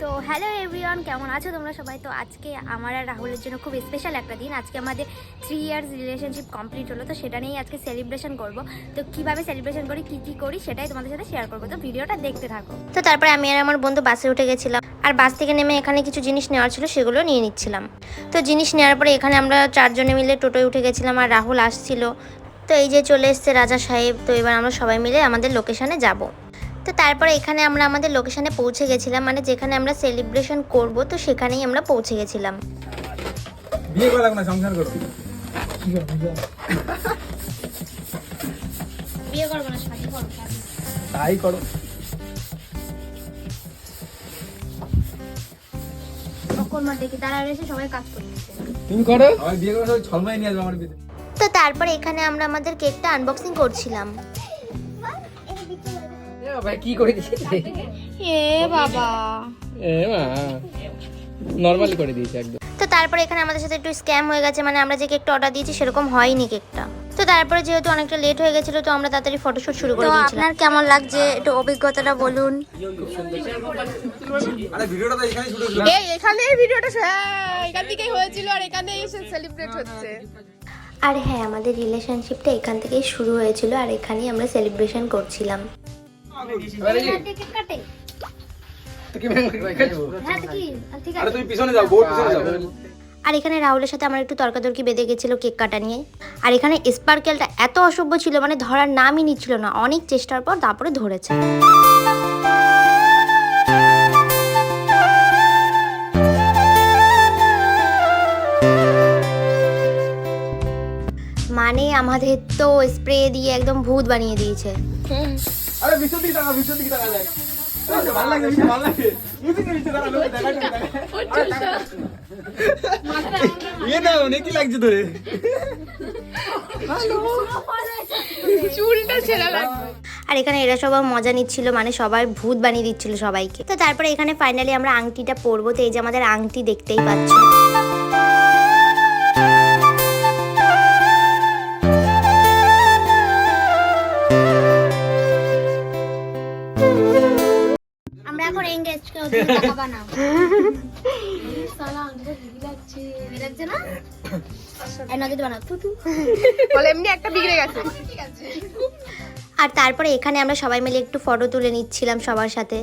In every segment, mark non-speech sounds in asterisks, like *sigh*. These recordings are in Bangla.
তো হ্যালো এভরিওয়ান কেমন আছো তোমরা সবাই? তো আজকে আমার আর রাহুলের জন্য খুব স্পেশাল একটা দিন। আজকে আমাদের থ্রি ইয়ার্স রিলেশনশিপ কমপ্লিট হলো, তো সেটা নিয়েই আজকে সেলিব্রেশন করব। তো কীভাবে সেলিব্রেশন করি, কি কি করি, সেটাই তোমাদের সাথে শেয়ার করব। তো ভিডিওটা দেখতে থাকো। তো তারপরে আমি আর আমার বন্ধু বাসে উঠে গেছিলাম। আর বাস থেকে নেমে এখানে কিছু জিনিস নেওয়ার ছিল, সেগুলো নিয়ে নিচ্ছিলাম। তো জিনিস নেওয়ার পরে এখানে আমরা চারজনে মিলে টোটোয় উঠে গেছিলাম আর রাহুল আসছিল। তো এই যে চলে এসছে রাজা সাহেব, তো এবার আমরা সবাই মিলে আমাদের লোকেশানে যাব। তো তারপরে এখানে আমরা আমাদের লোকেশনে পৌঁছে গেছিলাম মানে যেখানে আমরা সেলিব্রেশন করব তো সেখানেই আমরা পৌঁছে গেছিলাম। বিয়ে করা লাগবে না সংসার করবি। বিয়ে করব না শাড়ি তাই করো। তখন দেখি তারা এসে সবাই কাজ করতেছে। তুমি করো। আমার বিয়ে করে সবাই ছলমাই নিয়ে আসবে আমার বিয়ে তো তারপরে এখানে আমরা আমাদের কেকটা আনবক্সিং করছিলাম। ভাই কি করে দিয়েছে? এ বাবা। এ মা নর্মালি করে দিয়েছে একদম। তো তারপরে এখানে আমাদের সাথে একটু স্ক্যাম হয়ে গেছে মানে আমরা যে কেকটা অর্ডার দিয়েছি সেরকম হয়নি কেকটা তো তারপরে যেহেতু অনেকটা লেট হয়ে গেছিল তো আমরা তাড়াতাড়ি ফটোশুট শুরু করে দিয়েছিলাম। আপনার কেমন লাগছে একটু অভিজ্ঞতাটা বলুন? আরে ভিডিওটা এখানেই শুরু হয়েছিল এই এখানে ভিডিওটা হ্যাঁ এখান থেকেই হয়েছিল আর এখানে এসে সেলিব্রেট হচ্ছে। আর হ্যাঁ আমাদের রিলেশনশিপটা এখান থেকেই শুরু হয়েছিল আর এখানেই আমরা সেলিব্রেশন করছিলাম। আরে তুমি পিছনে যাও বহুত পিছনে যাও। আর এখানে রাহুলের সাথে আমার একটু তর্কাতর্কি বেঁধে গেছিল কেক কাটা নিয়ে। আর এখানে স্পার্কেলটা এত অসভ্য ছিল মানে ধরার নামই নিচ্ছিল না। অনেক চেষ্টার পর তারপরে ধরেছে। মানে আমাদের তো স্প্রে দিয়ে একদম ভূত বানিয়ে দিয়েছে। আরে পিছন দিকে পিছন দিকে আরে, ভালো লাগে ভালো লাগে। লোক দেখা দেখা ইয়ে না অনেক কি লাগছে তোরে? চুলটা ছেঁড়া লাগবে। আর এখানে এরা সবাই মজা নিচ্ছিল মানে সবাই ভূত বানিয়ে দিচ্ছিল সবাইকে। তো তারপরে এখানে ফাইনালি আমরা আংটিটা পরবো তো এই যে আমাদের আংটি দেখতেই পাচ্ছ। আমরা এখন *laughs* এঙ্গেজ কেউ টাকা বানাও লাগছে। না? এই নজর বানাও তু তু বলে এমনি একটা বিগড়ে গেছে। *laughs* আর তারপরে এখানে আমরা সবাই মিলে একটু ফটো তুলে নিচ্ছিলাম সবার সাথে।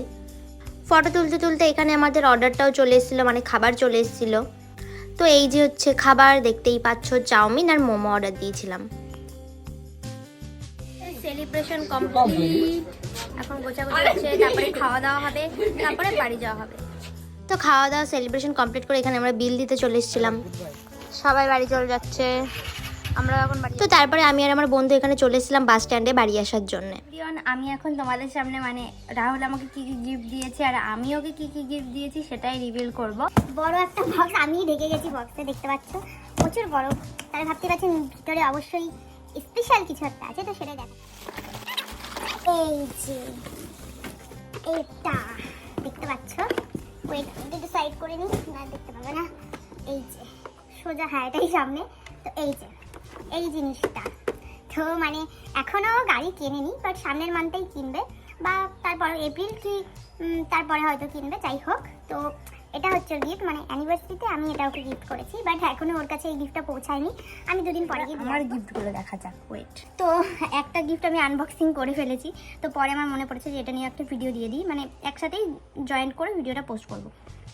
ফটো তুলতে তুলতে এখানে আমাদের অর্ডারটাও চলে এসেছিল মানে খাবার চলে এসেছিল। তো এই যে হচ্ছে খাবার দেখতেই পাচ্ছ চাউমিন আর মোমো অর্ডার দিয়েছিলাম। সেলিব্রেশন কমপ্লিট এখন গোছাগুছি হচ্ছে তারপরে খাওয়া দাওয়া হবে তারপরে বাড়ি যাওয়া হবে। তো খাওয়া দাওয়া সেলিব্রেশন কমপ্লিট করে এখানে আমরা বিল দিতে চলে এসেছিলাম। সবাই বাড়ি চলে যাচ্ছে আমরা এখন বাড়ি তো তারপরে আমি আর আমার বন্ধু এখানে চলে এসেছিলাম বাস স্ট্যান্ডে বাড়ি আসার জন্য। আমি এখন তোমাদের সামনে মানে রাহুল আমাকে কি কি গিফট দিয়েছে আর আমি ওকে কি কি গিফট দিয়েছি সেটাই রিভিল করব। বড় একটা বক্স আমি ঢেকে গেছি বক্সে দেখতে পাচ্ছ? প্রচুর বড়। তাহলে ভাবতে পারছেন ভিতরে অবশ্যই স্পেশাল কিছু একটা আছে তো সেটাই দেখা এই যে এটা দেখতে পাচ্ছ? ওয়েট একটু সাইড করে নিই না, দেখতে পাবে না। এই যে, সোজা হ্যাঁ এটাই সামনে। তো এই যে, এই জিনিসটা। তো মানে এখনও গাড়ি কেনেনি বাট সামনের মান্থেই কিনবে। বা তারপর এপ্রিল কি তারপরে হয়তো কিনবে, যাই হোক। তো এটা হচ্ছে গিফট মানে অ্যানিভার্সারিতে আমি এটা ওকে গিফট করেছি বাট এখনও ওর কাছে এই গিফটটা পৌঁছায়নি। আমি দুদিন পরে গিয়ে আমার গিফটগুলো দেখা যাক ওয়েট তো একটা গিফট আমি আনবক্সিং করে ফেলেছি তো পরে আমার মনে পড়েছে যে এটা নিয়ে একটা ভিডিও দিয়ে দিই মানে একসাথেই জয়েন করে ভিডিওটা পোস্ট করব।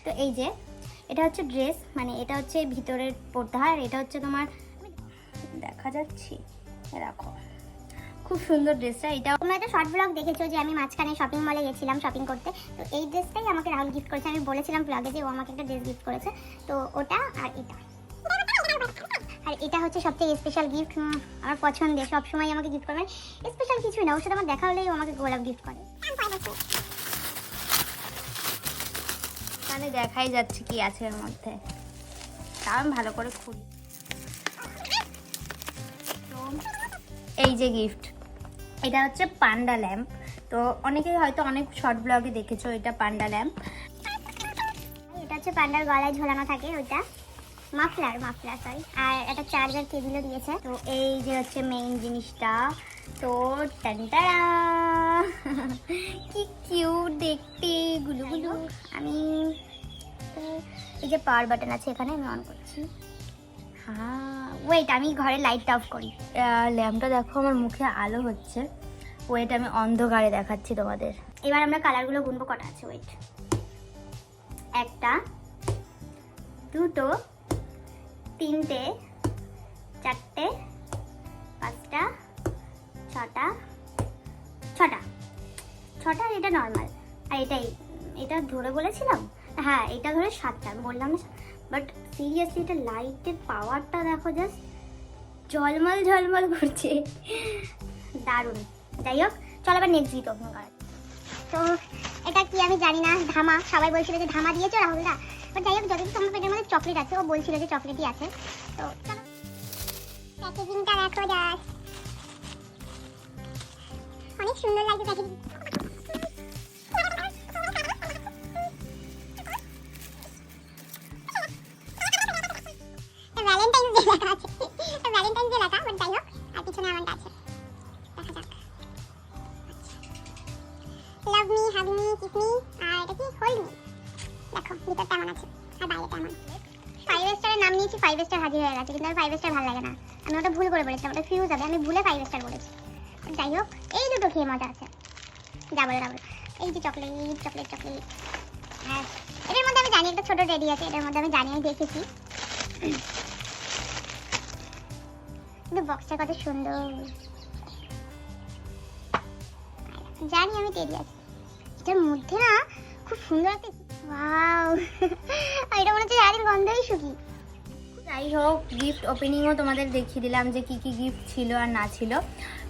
তো এই যে এটা হচ্ছে ড্রেস মানে এটা হচ্ছে ভিতরের পড়তে হয় আর এটা হচ্ছে তোমার দেখা যাচ্ছে দেখো খুব সুন্দর ড্রেসটা। এটা তোমরা একটা শর্ট ব্লগ দেখেছ যে আমি মাঝখানে শপিং মলে গেছিলাম শপিং করতে। তো এই ড্রেসটাই আমাকে রাহুল গিফট করেছে। আমি বলেছিলাম ব্লগে যে ও আমাকে একটা ড্রেস গিফট করেছে। তো ওটা আর এটা। আর এটা হচ্ছে সবথেকে স্পেশাল গিফট আমার পছন্দের। সবসময় আমাকে গিফট করবেন। স্পেশাল কিছুই না। ওর সাথে আমার দেখা হলেই ও আমাকে গোলাপ গিফট করে। দেখাই যাচ্ছে কি আছে এর মধ্যে। তাও আমি ভালো করে খুলি। এই যে গিফট এটা হচ্ছে পান্ডা ল্যাম্প। তো অনেকেই হয়তো অনেক শর্ট ব্লগে দেখেছ এটা পান্ডা ল্যাম্প। এটা হচ্ছে পান্ডার গলায় ঝোলানো থাকে ওইটা। মাফলার মাফলার সরি আর একটা চার্জার কেবিলও দিয়েছে। তো এই যে হচ্ছে মেইন জিনিসটা। তো কি কিউট দেখতে, গুলু গুলু। আমি এই যে পাওয়ার বাটন আছে এখানে, আমি অন করছি। ওয়েট আমি ঘরে লাইটটা অফ করি। ল্যাম্পটা দেখো, আমার মুখে আলো হচ্ছে। ওয়েট আমি অন্ধকারে দেখাচ্ছি তোমাদের। এবার আমরা কালারগুলো গুনবো, কটা আছে ওয়েট একটা, দুটো, তিনটে, চারটে, পাঁচটা, ছটা ছটা। ছটা এটা নর্মাল আর এটাই, এটা ধরে বলেছিলাম? হ্যাঁ এটা ধরে সাতটা বললাম না বাট সিরিয়াসলি এটা লাইটের পাওয়ারটা দেখো জাস্ট ঝলমল ঝলমল করছে। দারুণ। যাই হোক, চল আবার নেক্সট গীত ওপেন করা তো এটা কি আমি জানি না, ধামা। সবাই বলছিল যে ধামা দিয়েছ রাহুলদা। বাট যাই হোক, যতদিন তোমার পেটের মধ্যে চকলেট আছে, ও বলছিল যে চকলেটই আছে। তো চলো। প্যাকেজিংটা দেখো জাস্ট অনেক সুন্দর লাগছে প্যাকেজিং ভ্যালেন্টাইন্স ডে লেখা বাট যাই হোক আর পিছনে এমনটা আছে দেখা যাক love me hug me kiss me আর এটা কি? হোল্ড মি দেখো, ভিতরটা এমন আছে, আর বাইরেটা এমন। ফাইভ স্টারের নাম নিয়েছি ফাইভ স্টার হাজির হয়ে গেছে, কিন্তু আমার ফাইভ স্টার ভালো লাগে না। আমি ওটা ভুল করে বলেছিলাম, ওটা ফিউজ হবে, আমি ভুলে ফাইভ স্টার বলেছি যাই হোক, এই দুটো খেয়ে মজা আছে। যা বলে ডাবল এই যে চকলেট চকলেট চকলেট হ্যাঁ এটার মধ্যে আমি জানি, একটা ছোট রেডি আছে এটার মধ্যে আমি জানি আমি দেখেছি। কিন্তু বক্সটা কত সুন্দর। জানি আমি টেডি আছি। এটার মধ্যে না খুব সুন্দর একটা ওয়াও। এটা মনে হচ্ছে জানি গন্ধই শুকি। যাই হোক গিফট ওপেনিংও তোমাদের দেখিয়ে দিলাম যে কি কি গিফট ছিল আর না ছিল।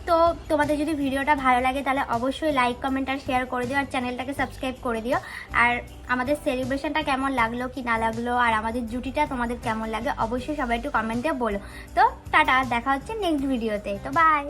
তো তোমাদের যদি ভিডিওটা ভালো লাগে, তাহলে অবশ্যই লাইক কমেন্ট আর শেয়ার করে দিও আর চ্যানেলটাকে সাবস্ক্রাইব করে দিও। আর আমাদের সেলিব্রেশনটা কেমন লাগল, কি না লাগল, আর আমাদের জুটিটা তোমাদের কেমন লাগে, অবশ্যই সবাই একটু কমেন্টে বলো। তো টাটা, দেখা হচ্ছে নেক্সট ভিডিওতে তো বাই